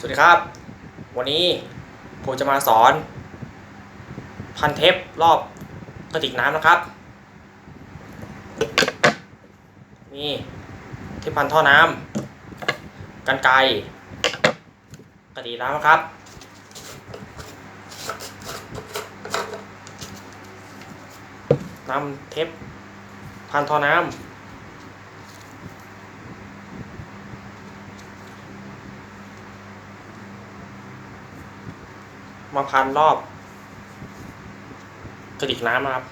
สวัสดีครับ วันนี้ผมจะมาสอน พันเทปรอบกระติกน้ำนะครับ มีเทปพันท่อน้ำกันไกกระติกน้ำนะครับนำเทปพันท่อน้ำ มาพันรอบกระดิกน้ำนะครับ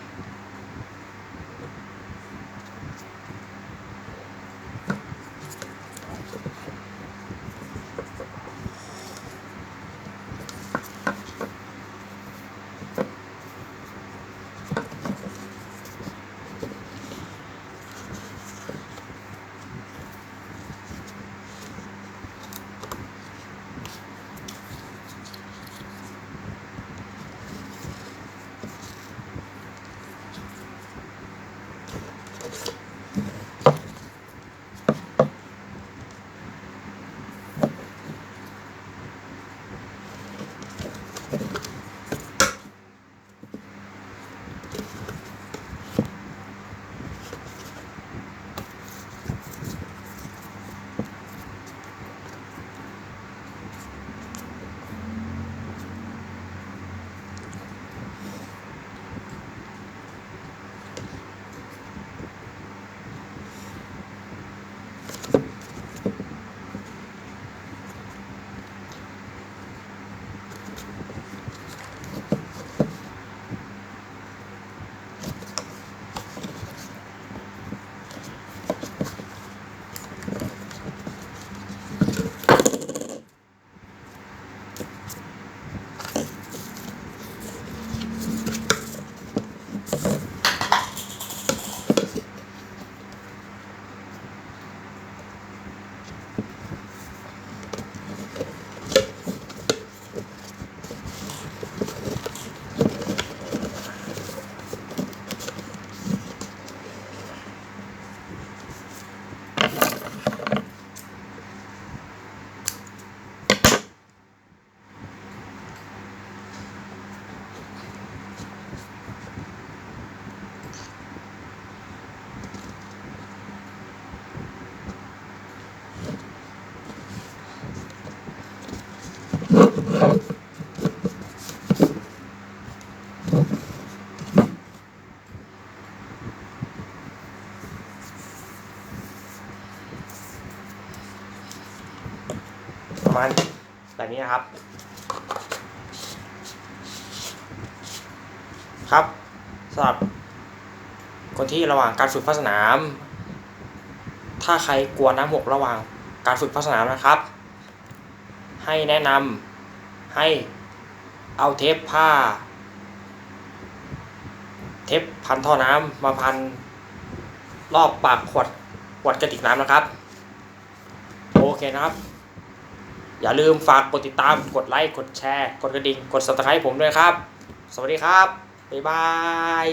ประมาณแบบนี้นะครับ ครับสำหรับคนที่ระหว่างการฝึกภาสนาม ถ้าใครกลัวน้ำหกระหว่างการฝึกภาสนามนะครับ ให้แนะนำให้เอาเทปผ้า เทปพันท่อน้ำมาพัน รอบปากขวดขวดกระติกน้ำนะครับ โอเคนะครับ อย่าลืมฝากกดติดตามกดไลค์กดแชร์กดกระดิ่งกด subscribe ผมด้วยครับ สวัสดีครับ บ๊ายบาย